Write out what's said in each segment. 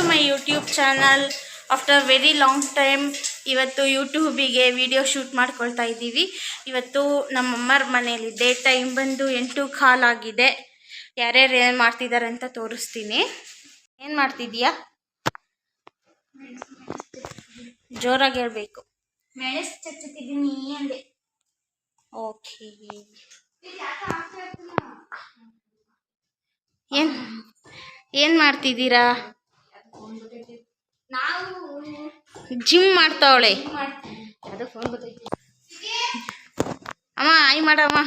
To my YouTube channel after very long time ಇವತ್ತು ಯೂಟ್ಯೂಬಿಗೆ video shoot ಮಾಡ್ಕೊಳ್ತಾ ಇದ್ದೀವಿ. ಇವತ್ತು ನಮ್ಮಮ್ಮರ ಮನೆಯಲ್ಲಿದೆ ಟೈಮ್ ಬಂದು ಎಂಟು ಕಾಲಾಗಿದೆ ಯಾರ್ಯಾರು ಏನು ಮಾಡ್ತಿದ್ದಾರೆ ಅಂತ ತೋರಿಸ್ತೀನಿ. ಏನು ಮಾಡ್ತಿದ್ದೀಯಾ ಜೋರಾಗಿ ಹೇಳ್ಬೇಕು. ಮೆಣಸು ಚಚ್ಚುತ್ತಿದ್ದೀನಿ ಅಂದೆ. ಓಕೆ ಏನು ಏನು ಮಾಡ್ತಿದ್ದೀರಾ ನಾವು ಜಿಮ್ ಮಾಡ್ತಾವಳೆ. ಅಮ್ಮ ಆಯ್ ಮಾಡಮ್ಮ.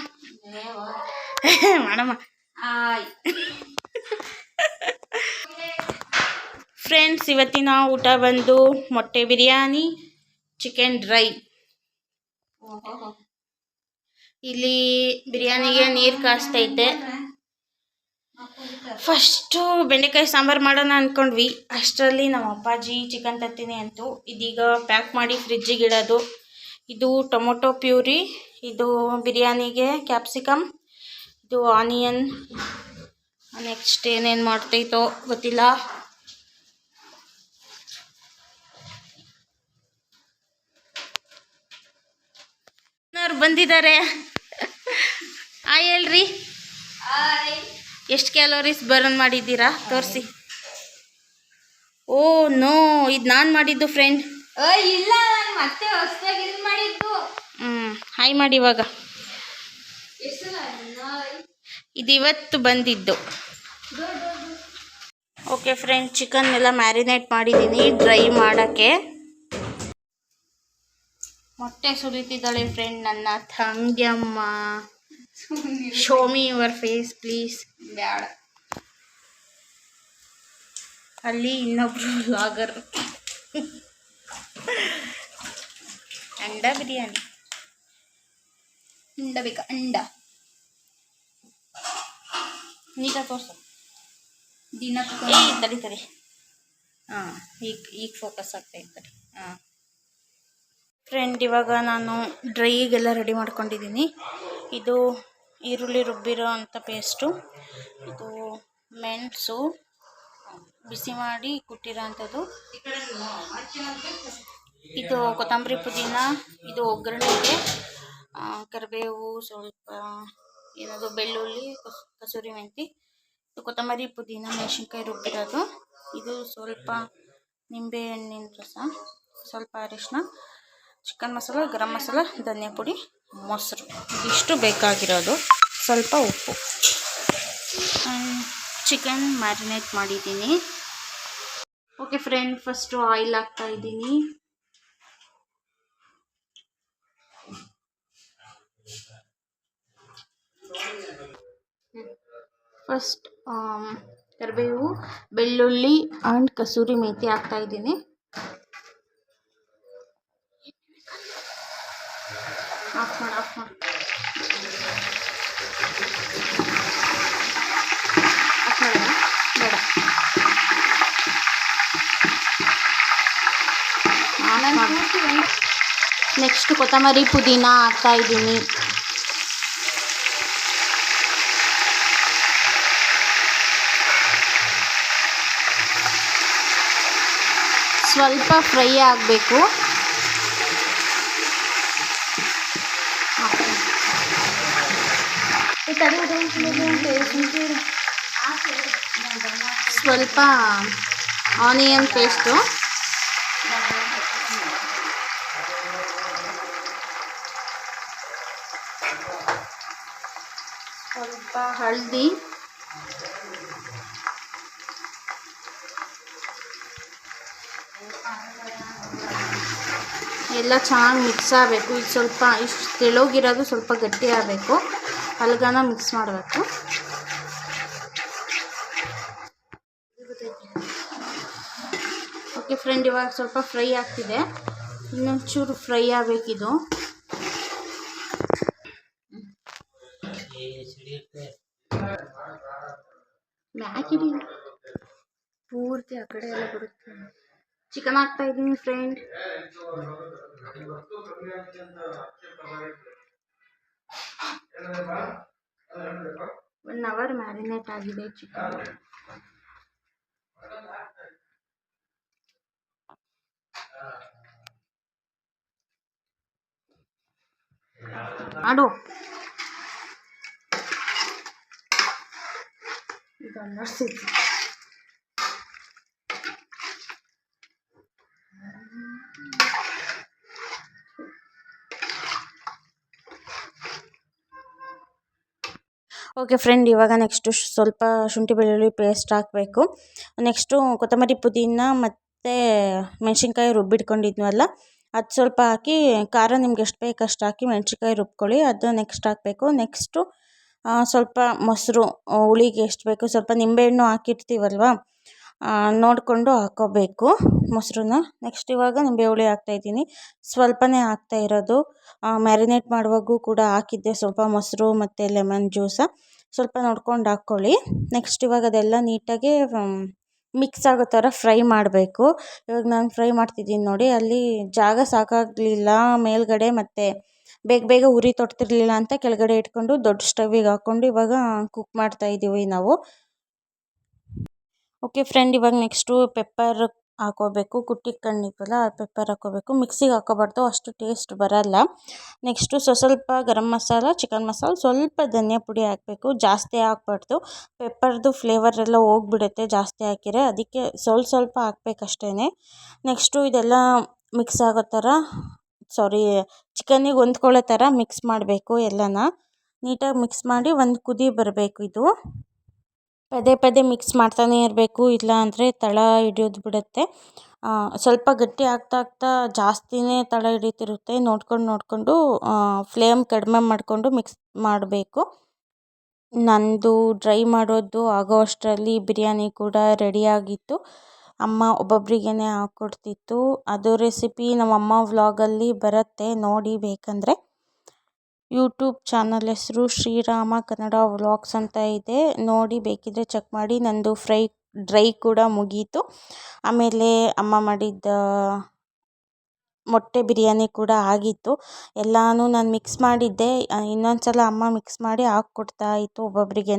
ಮಾಡಮ್ಮ. ಫ್ರೆಂಡ್ಸ್ ಇವತ್ತಿನ ಊಟ ಬಂದು ಮೊಟ್ಟೆ ಬಿರಿಯಾನಿ ಚಿಕನ್ ಡ್ರೈ ಇಲ್ಲಿ ಬಿರಿಯಾನಿಗೆ ನೀರು ಕಾಸ್ತೈತೆ ಫಸ್ಟು ಬೆಂಡೆಕಾಯಿ ಸಾಂಬಾರು ಮಾಡೋಣ ಅಂದ್ಕೊಂಡ್ವಿ ಅಷ್ಟರಲ್ಲಿ ನಮ್ಮ ಅಪ್ಪಾಜಿ ಚಿಕನ್ ತತ್ತೀನಿ ಅಂತು. ಇದೀಗ ಪ್ಯಾಕ್ ಮಾಡಿ ಫ್ರಿಜ್ಜಿಗೆ ಇಡೋದು. ಇದು ಟೊಮೊಟೊ ಪ್ಯೂರಿ, ಇದು ಬಿರಿಯಾನಿಗೆ ಕ್ಯಾಪ್ಸಿಕಮ್ ಇದು ಆನಿಯನ್ ನೆಕ್ಸ್ಟ್ ಏನೇನು ಮಾಡ್ತೈತೋ ಗೊತ್ತಿಲ್ಲ. ಬಂದಿದ್ದಾರೆ. ಆಯ್ ಹೇಳ್ರಿ ಎಷ್ಟು ಕ್ಯಾಲೋರೀಸ್ ಬರ್ನ್ ಮಾಡಿದ್ದೀರಾ? ತೋರಿಸಿ. ಓ ನೋ ಇದು ನಾನು ಮಾಡಿದ್ದು ಫ್ರೆಂಡ್ ಇಲ್ಲ ಮತ್ತೆ ಹೊಸದಾಗಿ ಇದು ಮಾಡಿದ್ದು. ಹ್ಞೂ ಹಾಯ್ ಮಾಡಿ ಇವಾಗ. ಇದು ಇವತ್ತು ಬಂದಿದ್ದು. ಓಕೆ ಫ್ರೆಂಡ್ ಚಿಕನ್ ಎಲ್ಲ ಮ್ಯಾರಿನೇಟ್ ಮಾಡಿದ್ದೀನಿ ಡ್ರೈ ಮಾಡೋಕ್ಕೆ. ಮೊಟ್ಟೆ ಸುರಿತಿದ್ದಾಳೆ ಫ್ರೆಂಡ್ ನನ್ನ ತಂಗ್ಯಮ್ಮ show me your face please ಬ್ಯಾಡ. ಅಲ್ಲಿ ಇನ್ನೊಬ್ರು ಲಾಗರ್ ಅಂಡ ಬಿರಿಯಾನಿ. ಅಂಡ ಬೇಕಾ ಅಂಡ. ನೀಟ ತೋರ್ಸು. ದಿನ ತಲೆ ತಡಿ ತಡಿ. ಹಾಂ ಈಗ ಈಗ ಫೋಕಸ್ ಆಗ್ತಾ ಇದ್ದಾರೆ ಹಾಂ. ಫ್ರೆಂಡ್ ಇವಾಗ ನಾನು ಡ್ರೈಗೆಲ್ಲ ರೆಡಿ ಮಾಡ್ಕೊಂಡಿದ್ದೀನಿ. ಇದು ಈರುಳ್ಳಿ ರುಬ್ಬಿರೋ ಅಂಥ ಪೇಸ್ಟು. ಇದು ಮೆಣಸು. ಬಿಸಿ ಮಾಡಿ ಕುಟ್ಟಿರೋ ಅಂಥದ್ದು ಇದು ಕೊತ್ತಂಬರಿ ಪುದೀನ, ಇದು ಒಗ್ಗರಣೆಗೆ. ಕರಿಬೇವು, ಸ್ವಲ್ಪ ಏನದು ಬೆಳ್ಳುಳ್ಳಿ, ಕಸ್- ಕಸೂರಿ ಮೆಂತಿ. ಇದು ಕೊತ್ತಂಬರಿ ಪುದೀನ, ಮೆಣಸಿನ್ಕಾಯಿ ರುಬ್ಬಿರೋದು. ಇದು ಸ್ವಲ್ಪ ನಿಂಬೆ ಹಣ್ಣಿನ ರಸ, ಸ್ವಲ್ಪ ಅರಿಶಿನ ಚಿಕನ್ ಮಸಾಲ, ಗರಂ ಮಸಾಲ, ಧನಿಯಾ ಪುಡಿ, ಮೊಸರು. ಇದಿಷ್ಟು ಬೇಕಾಗಿರೋದು ಸ್ವಲ್ಪ ಉಪ್ಪು. ಚಿಕನ್ ಮ್ಯಾರಿನೇಟ್ ಮಾಡಿದ್ದೀನಿ. ಓಕೆ ಫ್ರೆಂಡ್, ಫಸ್ಟು ಆಯಿಲ್ ಹಾಕ್ತಾ ಇದ್ದೀನಿ. ಫಸ್ಟ್ ಕರಿಬೇವು, ಬೆಳ್ಳುಳ್ಳಿ, ಆ್ಯಂಡ್ ಕಸೂರಿ ಮೇಥಿ ಹಾಕ್ತಾ ಇದ್ದೀನಿ. ಆಫ್ ಮಾಡಿ ಆಫ್ ಮಾಡಿ. ನೆಕ್ಸ್ಟ್ ಕೊತ್ತಂಬರಿ ಪುದೀನ ಹಾಕ್ತಾ ಇದ್ದೀನಿ. ಸ್ವಲ್ಪ ಫ್ರೈ ಆಗಬೇಕು. ಸ್ವಲ್ಪ ಆನಿಯನ್ ಪೇಸ್ಟು ಸ್ವಲ್ಪ ಹಳದಿ. ಎಲ್ಲ ಚೆನ್ನಾಗಿ ಮಿಕ್ಸ್ ಆಗಬೇಕು. ಇದು ಸ್ವಲ್ಪ ಇಷ್ಟು ತೆಳೋಗಿರೋದು ಸ್ವಲ್ಪ ಗಟ್ಟಿ ಆಗಬೇಕು. ಅಲ್ಗನ ಮಿಕ್ಸ್ ಮಾಡಬೇಕು. ಓಕೆ ಫ್ರೆಂಡ್ ಇವಾಗ ಸ್ವಲ್ಪ ಫ್ರೈ ಆಗ್ತಿದೆ. ಇನ್ನೊಂಚೂರು ಫ್ರೈ ಆಗಬೇಕಿದು. ಮ್ಯಾಗಿಡಿ ಪೂರ್ತಿ ಆ ಕಡೆ ಎಲ್ಲ ಬರುತ್ತೆ. ಚಿಕನ್ ಹಾಕ್ತಾ ಇದ್ದೀನಿ ಫ್ರೆಂಡ್ ಒನ್ ಅವರ್ ಮ್ಯಾರಿನೇಟ್ ಆಗಿದೆ ಚಿಕನ್ ಮಾಡು ಈಗ ನಡ್ಸಿದ್ವಿ ಓಕೆ ಫ್ರೆಂಡ್, ಇವಾಗ ನೆಕ್ಸ್ಟು ಸ್ವಲ್ಪ ಶುಂಠಿ ಬೆಳ್ಳುಳ್ಳಿ ಪೇಸ್ಟ್ ಹಾಕಬೇಕು. ನೆಕ್ಸ್ಟು ಕೊತ್ತಂಬರಿ ಪುದೀನ ಮತ್ತು ಮೆಣಸಿನ್ಕಾಯಿ ರುಬ್ಬಿಟ್ಕೊಂಡಿದ್ವಲ್ಲ, ಅದು ಸ್ವಲ್ಪ ಹಾಕಿ ಖಾರ ನಿಮ್ಗೆ ಎಷ್ಟು ಬೇಕು ಅಷ್ಟು ಹಾಕಿ ಮೆಣಸಿನ್ಕಾಯಿ ರುಬ್ಕೊಳ್ಳಿ, ಅದು ನೆಕ್ಸ್ಟ್ ಹಾಕಬೇಕು. ನೆಕ್ಸ್ಟು ಸ್ವಲ್ಪ ಮೊಸರು, ಹುಳಿಗೆ ಎಷ್ಟು ಬೇಕು ಸ್ವಲ್ಪ ನಿಂಬೆಹಣ್ಣು ಹಾಕಿರ್ತೀವಲ್ವ ನೋಡಿಕೊಂಡು ಹಾಕ್ಕೋಬೇಕು ಮೊಸರನ್ನ. ನೆಕ್ಸ್ಟ್ ಇವಾಗ ನಿಂಬೆ ಹುಳಿ ಹಾಕ್ತಾಯಿದ್ದೀನಿ ಸ್ವಲ್ಪನೇ ಹಾಕ್ತಾ ಇರೋದು. ಮ್ಯಾರಿನೇಟ್ ಮಾಡುವಾಗೂ ಕೂಡ ಹಾಕಿದ್ದೆ ಸ್ವಲ್ಪ ಮೊಸರು ಮತ್ತು ಲೆಮನ್ ಜ್ಯೂಸ ಸ್ವಲ್ಪ ನೋಡ್ಕೊಂಡು ಹಾಕ್ಕೊಳ್ಳಿ. ನೆಕ್ಸ್ಟ್ ಇವಾಗ ಅದೆಲ್ಲ ನೀಟಾಗಿ ಮಿಕ್ಸ್ ಆಗೋ ಥರ ಫ್ರೈ ಮಾಡಬೇಕು. ಇವಾಗ ನಾನು ಫ್ರೈ ಮಾಡ್ತಿದ್ದೀನಿ ನೋಡಿ. ಅಲ್ಲಿ ಜಾಗ ಸಾಕಾಗಲಿಲ್ಲ. ಮೇಲ್ಗಡೆ ಮತ್ತು ಬೇಗ ಬೇಗ ಉರಿ ತೊಡ್ತಿರ್ಲಿಲ್ಲ ಅಂತ ಕೆಳಗಡೆ ಇಟ್ಕೊಂಡು ದೊಡ್ಡ ಸ್ಟವಿಗೆ ಹಾಕ್ಕೊಂಡು ಇವಾಗ ಕುಕ್ ಮಾಡ್ತಾಯಿದ್ದೀವಿ ನಾವು. ಓಕೆ ಫ್ರೆಂಡ್, ಇವಾಗ ನೆಕ್ಸ್ಟು ಪೆಪ್ಪರ್ ಹಾಕೋಬೇಕು. ಕುಟ್ಟಿಟ್ಕೊಂಡಿದ್ವಲ್ಲ ಆ ಪೆಪ್ಪರ್ ಹಾಕೋಬೇಕು. ಮಿಕ್ಸಿಗೆ ಹಾಕೋಬಾರ್ದು, ಅಷ್ಟು ಟೇಸ್ಟ್ ಬರಲ್ಲ. ನೆಕ್ಸ್ಟು ಸ್ವಸ್ವಲ್ಪ ಗರಂ ಮಸಾಲ ಚಿಕನ್ ಮಸಾಲ, ಸ್ವಲ್ಪ ಧನಿಯಾ ಪುಡಿ ಹಾಕಬೇಕು. ಜಾಸ್ತಿ ಹಾಕ್ಬಾರ್ದು. ಪೆಪ್ಪರ್ದು ಫ್ಲೇವರ್ ಎಲ್ಲ ಹೋಗ್ಬಿಡುತ್ತೆ ಜಾಸ್ತಿ ಹಾಕಿದರೆ. ಅದಕ್ಕೆ ಸ್ವಲ್ಪ ಸ್ವಲ್ಪ ಹಾಕ್ಬೇಕಷ್ಟೇ ನೆಕ್ಸ್ಟು ಇದೆಲ್ಲ ಮಿಕ್ಸ್ ಆಗೋ ಥರ ಸಾರಿ ಚಿಕನಿಗೆ ಹೊಂದ್ಕೊಳ್ಳೋ ಥರ ಮಿಕ್ಸ್ ಮಾಡಬೇಕು ಎಲ್ಲನ. ನೀಟಾಗಿ ಮಿಕ್ಸ್ ಮಾಡಿ ಒಂದು ಕುದಿ ಬರಬೇಕು ಇದು. ಪದೇ ಪದೇ ಮಿಕ್ಸ್ ಮಾಡ್ತಾನೆ ಇರಬೇಕು. ಇಲ್ಲ ಅಂದರೆ ತಳ ಹಿಡಿಯೋದು ಬಿಡುತ್ತೆ. ಸ್ವಲ್ಪ ಗಟ್ಟಿ ಆಗ್ತಾ ಆಗ್ತಾ ಜಾಸ್ತಿನೇ ತಳ ಹಿಡಿತಿರುತ್ತೆ. ನೋಡ್ಕೊಂಡು ನೋಡಿಕೊಂಡು ಫ್ಲೇಮ್ ಕಡಿಮೆ ಮಾಡಿಕೊಂಡು ಮಿಕ್ಸ್ ಮಾಡಬೇಕು. ನಂದು ಡ್ರೈ ಮಾಡೋದು ಆಗೋ ಅಷ್ಟರಲ್ಲಿ ಬಿರಿಯಾನಿ ಕೂಡ ರೆಡಿಯಾಗಿತ್ತು ಅಮ್ಮ ಒಬ್ಬೊಬ್ರಿಗೇ ಹಾಕ್ಕೊಡ್ತಿತ್ತು ಅದು ರೆಸಿಪಿ ನಮ್ಮಮ್ಮ ವ್ಲಾಗಲ್ಲಿ ಬರುತ್ತೆ. ನೋಡಿ ಬೇಕಂದರೆ. ಯೂಟ್ಯೂಬ್ ಚಾನಲ್ ಹೆಸರು ಶ್ರೀರಾಮ ಕನ್ನಡ ವ್ಲಾಗ್ಸ್ ಅಂತ ಇದೆ. ನೋಡಿ ಬೇಕಿದ್ದರೆ ಚೆಕ್ ಮಾಡಿ. ನಂದು ಫ್ರೈ, ಡ್ರೈ ಕೂಡ ಮುಗೀತು. ಆಮೇಲೆ ಅಮ್ಮ ಮಾಡಿದ್ದ ಮೊಟ್ಟೆ ಬಿರಿಯಾನಿ ಕೂಡ ಆಗಿತ್ತು. ಎಲ್ಲನೂ ನಾನು ಮಿಕ್ಸ್ ಮಾಡಿದ್ದೆ. ಇನ್ನೊಂದು ಸಲ ಅಮ್ಮ ಮಿಕ್ಸ್ ಮಾಡಿ ಹಾಕ್ಕೊಡ್ತಾ ಇತ್ತು ಒಬ್ಬೊಬ್ಬರಿಗೇ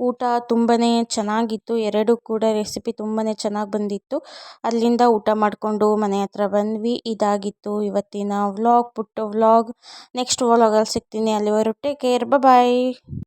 ಊಟ ತುಂಬಾ ಚೆನ್ನಾಗಿತ್ತು. ಎರಡು ಕೂಡ ರೆಸಿಪಿ ತುಂಬಾ ಚೆನ್ನಾಗಿ ಬಂದಿತ್ತು. ಅಲ್ಲಿಂದ ಊಟ ಮಾಡಿಕೊಂಡು ಮನೆ ಹತ್ರ ಬಂದ್ವಿ. ಇದಾಗಿತ್ತು ಇವತ್ತಿನ ವ್ಲಾಗ್ ಪುಟ್ಟ ವ್ಲಾಗ್ ನೆಕ್ಸ್ಟ್ ವ್ಲಾಗಲ್ಲಿ ಸಿಗ್ತೀನಿ. ಅಲ್ಲಿವರೆಗೂ ಟೇಕ್ ಕೇರ್ ಬಾಯ್